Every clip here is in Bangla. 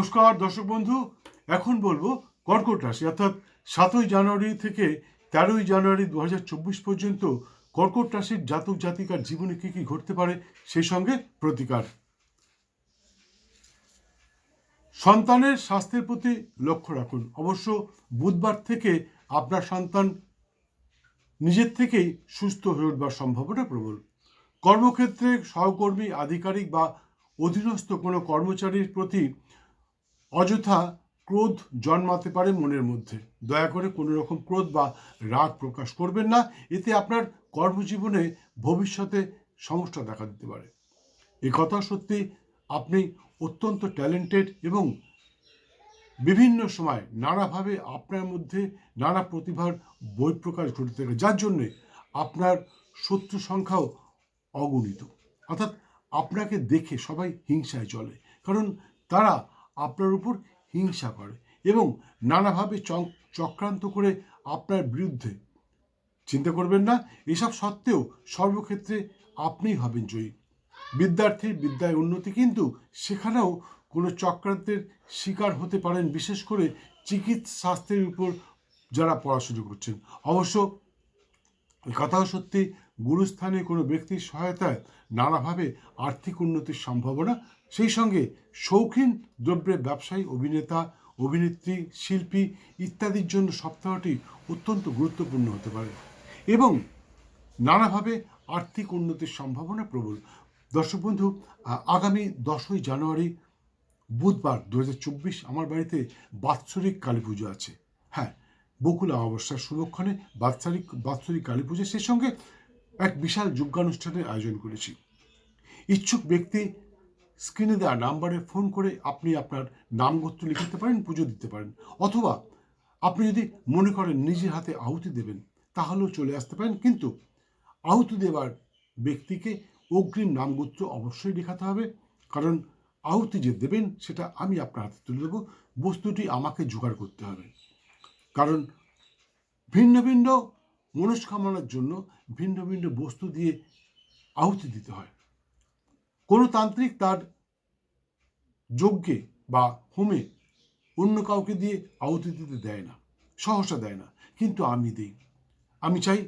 নমস্কার, দর্শক বন্ধু। এখন বলব কর্কট রাশি, অর্থাৎ সাতই জানুয়ারি থেকে তেরোই জানুয়ারি দু পর্যন্ত কর্কট রাশির জাতক জাতিকার জীবনে কী কী ঘটতে পারে সেই সঙ্গে প্রতিকার। সন্তানের স্বাস্থ্যের প্রতি লক্ষ্য রাখুন। অবশ্য বুধবার থেকে আপনার সন্তান নিজের থেকেই সুস্থ হয়ে উঠবার সম্ভাবনা প্রবল। কর্মক্ষেত্রে সহকর্মী, আধিকারিক বা অধীনস্থ কোনো কর্মচারীর প্রতি অযথা ক্রোধ জন্মাতে পারে মনের মধ্যে। দয়া করে কোনো রকম ক্রোধ বা রাগ প্রকাশ করবেন না। এতে আপনার কর্মজীবনে ভবিষ্যতে সমস্যা দেখা দিতে পারে। এই কথা সত্যি আপনি অত্যন্ত ট্যালেন্টেড এবং বিভিন্ন সময় নানাভাবে আপনার মধ্যে নানা প্রতিভার বহিঃপ্রকাশ ঘটতে থাকে, যার জন্যে আপনার শত্রু সংখ্যাও অগণিত। অর্থাৎ আপনাকে দেখে সবাই হিংসায় চলে। কারণ তারা আপনার উপর হিংসা করে এবং নানাভাবে চক- চক্রান্ত করে আপনার বিরুদ্ধে। চিন্তা করবেন না, এসব সত্ত্বেও সর্বক্ষেত্রে আপনিই হবেন জয়ী। বিদ্যার্থীর বিদ্যায় উন্নতি কিন্তু সেখানেও কোনো চক্রান্তের শিকার হতে পারেন, বিশেষ করে চিকিৎসা শাস্ত্রের উপর যারা পড়াশুনো করছেন। অবশ্য কথাও সত্যি গুরুস্থানে কোনো ব্যক্তির সহায়তায় নানাভাবে আর্থিক উন্নতির সম্ভাবনা। সেই সঙ্গে শৌখিন দ্রব্যের ব্যবসায়ী, অভিনেতা, অভিনেত্রী, শিল্পী ইত্যাদির জন্য সপ্তাহটি অত্যন্ত গুরুত্বপূর্ণ হতে পারে এবং নানাভাবে আর্থিক উন্নতির সম্ভাবনা প্রবল। দর্শক বন্ধু আগামী দশই জানুয়ারি বুধবার দু হাজার চব্বিশ আমার বাড়িতে বাৎসরিক কালী পুজো আছে। হ্যাঁ বকুল অমাবস্যার শুভক্ষণে বাৎসরিক বাৎসরিক কালী পুজো। সেই সঙ্গে এক বিশাল যজ্ঞানুষ্ঠানের আয়োজন করেছি। ইচ্ছুক ব্যক্তি স্ক্রিনে দেওয়া নাম্বারে ফোন করে আপনি আপনার নাম গোত্র লিখতে পারেন, পুজো দিতে পারেন, অথবা আপনি যদি মনে করেন নিজের হাতে আহুতি দেবেন, তাহলেও চলে আসতে পারেন। কিন্তু আহুতি দেওয়ার ব্যক্তিকে অগ্রিম নামগোত্র অবশ্যই লেখাতে হবে, কারণ আহুতি যে দেবেন, সেটা আমি আপনার হাতে তুলে দেবো। বস্তুটি আমাকে জোগাড় করতে হবে। কারণ ভিন্ন ভিন্ন মনস্কামনার জন্য ভিন্ন ভিন্ন বস্তু দিয়ে আহুতি দিতে হয়। কোনো তান্ত্রিক তার যজ্ঞে বা হোমে অন্য কাউকে দিয়ে আহুতি দিতে দেয় না, সহসা দেয় না। কিন্তু আমি দিই। আমি চাই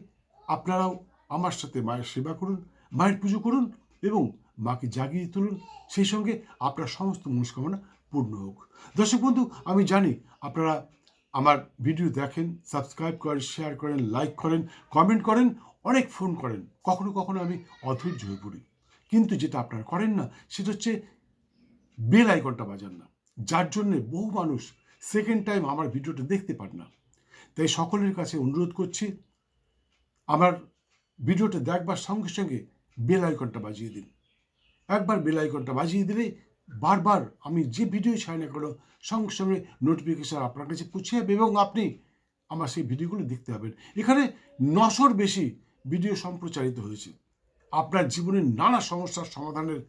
আপনারাও আমার সাথে মায়ের সেবা করুন, মায়ের পুজো করুন এবং মাকে জাগিয়ে তুলুন। সেই সঙ্গে আপনার সমস্ত মনস্কামনা পূর্ণ হোক। দর্শক বন্ধু, আমি জানি আপনারা আমার ভিডিও দেখেন সাবস্ক্রাইব করেন শেয়ার করেন লাইক করেন কমেন্ট করেন, অনেক ফোন করেন। কখনো কখনো আমি অধৈর্য হয়ে পড়ি। কিন্তু যেটা আপনারা করেন না, সেটা হচ্ছে বেল আইকনটা বাজান না। যার জন্যে বহু মানুষ সেকেন্ড টাইম আমার ভিডিওটা দেখতে পান না। তাই সকলের কাছে অনুরোধ করছি, আমার ভিডিওটা দেখবার সঙ্গে সঙ্গে বেল আইকনটা বাজিয়ে দিন। একবার বেল আইকনটা বাজিয়ে দিলেই বারবার আমি যে ভিডিও ছাই না করো সঙ্গে সঙ্গে নোটিফিকেশন আপনার কাছে পৌঁছে যাবে এবং আপনি আমার সেই ভিডিওগুলো দেখতে পাবেন। এখানে নশোর বেশি ভিডিও সম্প্রচারিত হয়েছে। আপনার জীবনের নানা সমস্যার সমাধানের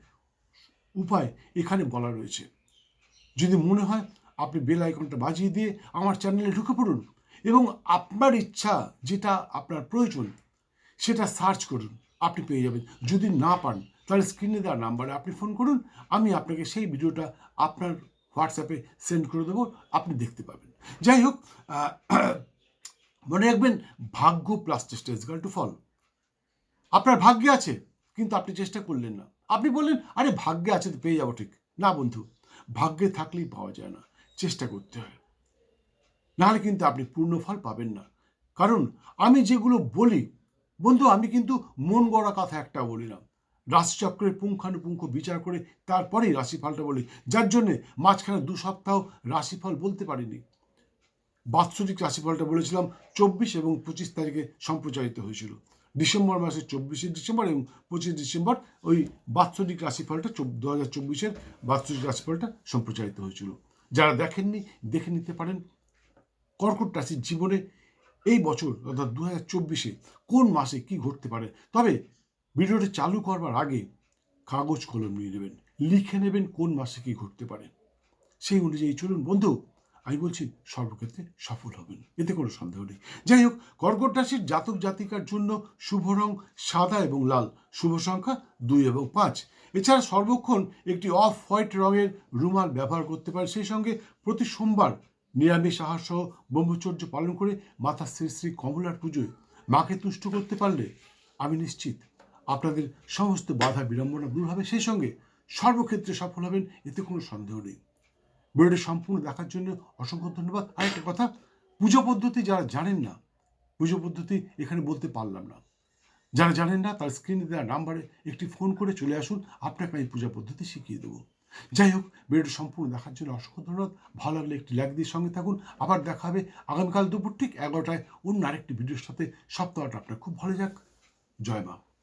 উপায় এখানে বলা রয়েছে। যদি মনে হয় আপনি বেল আইকনটা বাজিয়ে দিয়ে আমার চ্যানেলে ঢুকে পড়ুন এবং আপনার ইচ্ছা যেটা আপনার প্রয়োজন, সেটা সার্চ করুন, আপনি পেয়ে যাবেন। যদি না পান তাহলে স্ক্রিনে দেওয়া নাম্বারে আপনি ফোন করুন, আমি আপনাকে সেই ভিডিওটা আপনার হোয়াটসঅ্যাপে সেন্ড করে দেবো, আপনি দেখতে পাবেন। যাই হোক মনে রাখবেন ভাগ্য প্লাস চেষ্টা ইজ টু ফল আপনার ভাগ্যে আছে, কিন্তু আপনি চেষ্টা করলেন না। আপনি বললেন, আরে, ভাগ্যে আছে তো পেয়ে যাব ঠিক। না বন্ধু, ভাগ্যে থাকলেই পাওয়া যায় না, চেষ্টা করতে হয়। নাহলে কিন্তু আপনি পূর্ণ ফল পাবেন না। কারণ আমি যেগুলো বলি, বন্ধু, আমি কিন্তু মন গড়া কথা একটা বলি না। রাশিচক্রের পুঙ্খানুপুঙ্খ বিচার করে তারপরেই রাশিফলটা বলি। যার জন্যে মাঝখানে দু সপ্তাহ রাশিফল বলতে পারিনি। বাৎসরিক রাশিফলটা বলেছিলাম চব্বিশ এবং পঁচিশ তারিখে সম্প্রচারিত হয়েছিল। ডিসেম্বর মাসের চব্বিশে ডিসেম্বর এবং পঁচিশ ডিসেম্বর ওই বাৎসরিক রাশিফলটা দু হাজার চব্বিশের বাৎসরিক রাশিফলটা সম্প্রচারিত হয়েছিল। যারা দেখেননি, দেখে নিতে পারেন কর্কট রাশির জীবনে এই বছর অর্থাৎ দু হাজার চব্বিশে কোন মাসে কি ঘটতে পারে। তবে ভিডিওটি চালু করবার আগে কাগজ কলম নিয়ে নেবেন, লিখে নেবেন কোন মাসে কি ঘটতে পারে। সেই অনুযায়ী চলুন বন্ধু, আমি বলছি সর্বক্ষেত্রে সফল হবেন, এতে কোনো সন্দেহ নেই। যাই হোক, কর্কট রাশির জাতক জাতিকার জন্য শুভ রং সাদা এবং লাল, শুভ সংখ্যা দুই এবং পাঁচ। এছাড়া সর্বক্ষণ একটি অফ হোয়াইট রঙের রুমাল ব্যবহার করতে পারে। সেই সঙ্গে প্রতি সোমবার নিরামিষ আহার সহ ব্রহ্মচর্য পালন করে মাতা শ্রী শ্রী কমলার পুজোয় মাকে তুষ্ট করতে পারলে আমি নিশ্চিত আপনাদের সমস্ত বাধা, বিড়ম্বনা দূর হবে। সেই সঙ্গে সর্বক্ষেত্রে সফল হবেন, এতে কোনো সন্দেহ নেই। ভিডিওটি সম্পূর্ণ দেখার জন্য অসংখ্য ধন্যবাদ। আরেকটা কথা, পুজো পদ্ধতি যারা জানেন না, পুজো পদ্ধতি এখানে বলতে পারলাম না। যারা জানেন না, তার স্ক্রিনে দেওয়া নাম্বারে একটি ফোন করে চলে আসুন, আপনাকে আমি পূজা পদ্ধতি শিখিয়ে দেবো। যাই হোক, ভিডিওটি সম্পূর্ণ দেখার জন্য অসংখ্য ধন্যবাদ। ভালো লাগলে একটি লাইক দিয়ে সঙ্গে থাকুন। আবার দেখা হবে আগামীকাল দুপুর ঠিক এগারোটায় অন্য আরেকটি ভিডিওর সাথে। সপ্তাহটা আপনার খুব ভালো যাক। জয় মা।